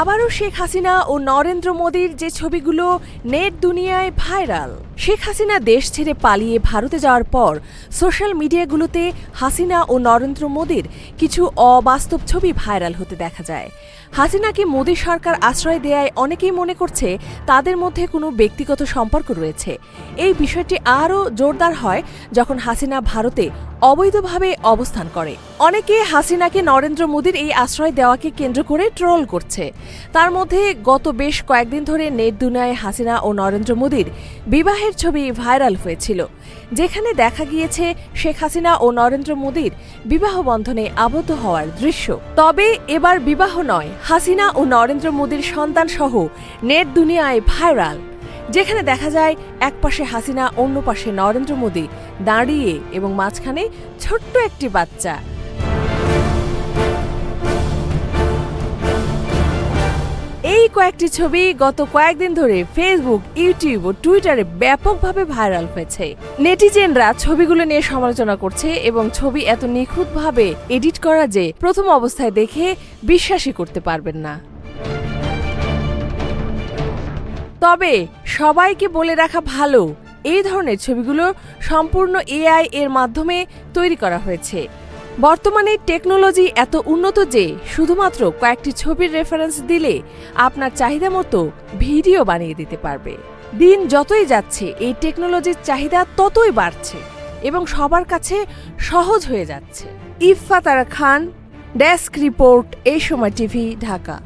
আবারও শেখ হাসিনা ও নরেন্দ্র মোদীর যে ছবিগুলো নেট দুনিয়ায় ভাইরাল। শেখ হাসিনা দেশ ছেড়ে পালিয়ে ভারতে যাওয়ার পর সোশ্যাল মিডিয়াগুলোতে হাসিনা ও নরেন্দ্র মোদীর কিছু অবাস্তব ছবি ভাইরাল হতে দেখা যায়। হাসিনাকে মোদী সরকার আশ্রয় দেয়ায় অনেকেই মনে করছে তাদের মধ্যে কোনো ব্যক্তিগত সম্পর্ক রয়েছে। এই বিষয়টি আরও জোরদার হয় যখন হাসিনা ভারতে অবৈধভাবে অবস্থান করে। অনেকে হাসিনাকে নরেন্দ্র মোদীর এই আশ্রয় দেওয়াকে কেন্দ্র করে ট্রোল করছে। তার মধ্যে গত বেশ কয়েকদিন ধরে নেট দুনিয়ায় হাসিনা ও নরেন্দ্র মোদীর বিবাহের ছবি ভাইরাল হয়েছিল, যেখানে দেখা গিয়েছে শেখ হাসিনা ও নরেন্দ্র মোদীর বিবাহ বন্ধনে আবদ্ধ হওয়ার দৃশ্য। তবে এবার বিবাহ নয়, হাসিনা ও নরেন্দ্র মোদীর সন্তান সহ নেট দুনিয়ায় ভাইরাল, যেখানে দেখা যায় এক পাশে হাসিনা অন্য পাশে নরেন্দ্র মোদী দাঁড়িয়ে এবং মাঝখানে ছোট্ট একটি বাচ্চা। কয়েকটি ছবি গত কয়েকদিন ধরে ফেসবুক ইউটিউব ও টুইটারে ব্যাপকভাবে ভাইরাল হয়েছে। নেটিজেনরা ছবিগুলো নিয়ে সমালোচনা করছে এবং ছবি এত নিখুঁতভাবে এডিট করা যে প্রথম অবস্থায় দেখে বিশ্বাসই করতে পারবেন না। তবে সবাইকে বলে রাখা ভালো, এই ধরনের ছবিগুলো সম্পূর্ণ এআই এর মাধ্যমে তৈরি করা হয়েছে। বর্তমানে টেকনোলজি এত উন্নত যে শুধুমাত্র কয়েকটি ছবির রেফারেন্স দিলে আপনার চাহিদা মতো ভিডিও বানিয়ে দিতে পারবে। দিন যতই যাচ্ছে, এই টেকনোলজির চাহিদা ততই বাড়ছে এবং সবার কাছে সহজ হয়ে যাচ্ছে। ইফফাতারা খান, ডেস্ক রিপোর্ট, এই সময় টিভি, ঢাকা।